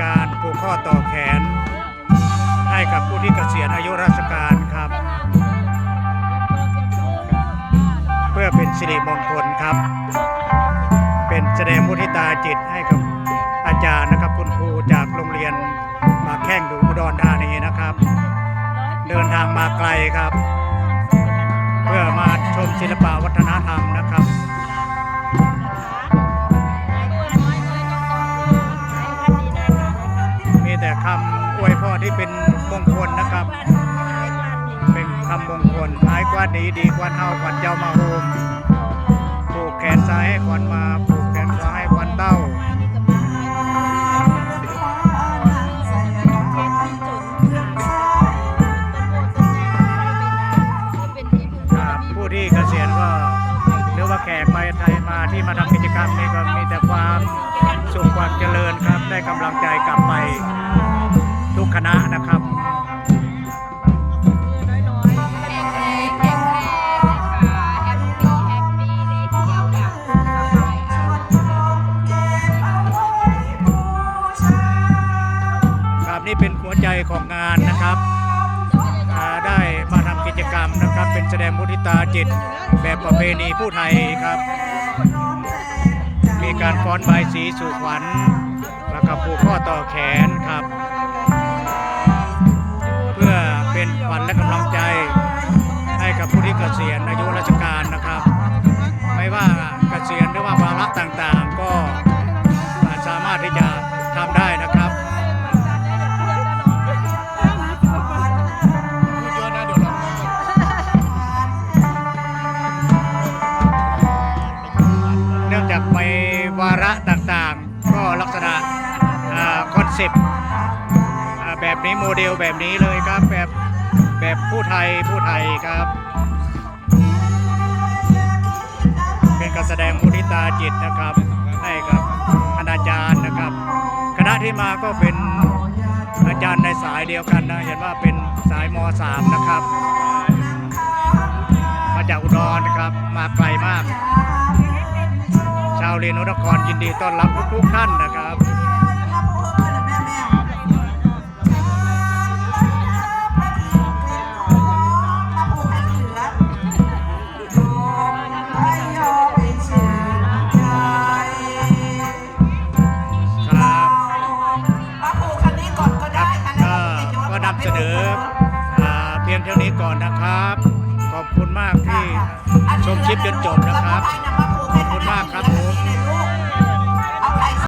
การผูกข้อต่อแขน ให้กับผู้ที่เกษียณอายุราชการครับ เพื่อเป็นสิริมงคลครับ เป็นแสดงมุทิตาจิตให้กับอาจารย์นะครับคุณครูจากโรงเรียนมาแข่งดูอุดรธานีนะครับ เดินทางมาไกลครับ เพื่อมาชมศิลปวัฒนธรรมนะครับ แต่คำอวยพรที่เป็นมงคลนะครับ เป็นคำมงคลท้ายกว่านี้ดีกว่าเท่าขวัญเจ้ามาโฮมผูกแขนซ้ายให้ขวัญมาผูกแขนขวาให้ขวัญเต้าผู้ที่เกษียณก็หรือว่าแขกไปไทยมาที่มาทำกิจกรรมนี้ก็มีแต่ความสุขความเจริญครับได้กำลังใจกลับไป คณะนะครับครับนี่เป็นหัวใจของงานนะครับได้มาทำกิจกรรมนะครับ เป็นแสดงมุทิตาจิตแบบประเพณีผู้ไทยครับ มีการฟ้อนใบสีสู่ขวัญแล้วก็ผูกข้อต่อแขนครับ วัญและกำลังใจให้กับผู้ที่เกษียณอายุราชการนะครับ ไม่ว่าเกษียณหรือว่าภาระต่างๆ ก็สามารถที่จะทำได้นะครับเนื่องจากไปวาระต่างๆ ก็ลักษณะคอนเซปต์แบบนี้โมเดลแบบนี้เลยครับแบบ แบบผู้ไทยผู้ไทยครับ เป็นการแสดงมุทิตาจิตนะครับ ให้กับคณาจารย์นะครับ คณะที่มาก็เป็นอาจารย์ในสายเดียวกันนะเห็นว่าเป็นสายม .3 นะครับ มาจากอุดรนะครับมาไกลมาก ชาวเรียนนครยินดีต้อนรับทุกๆท่านนะครับ พียงเท่านี้ก่อนนะครับ ขอบคุณมากที่ชมคลิปจนจบนะครับ ขอบคุณมากครับผม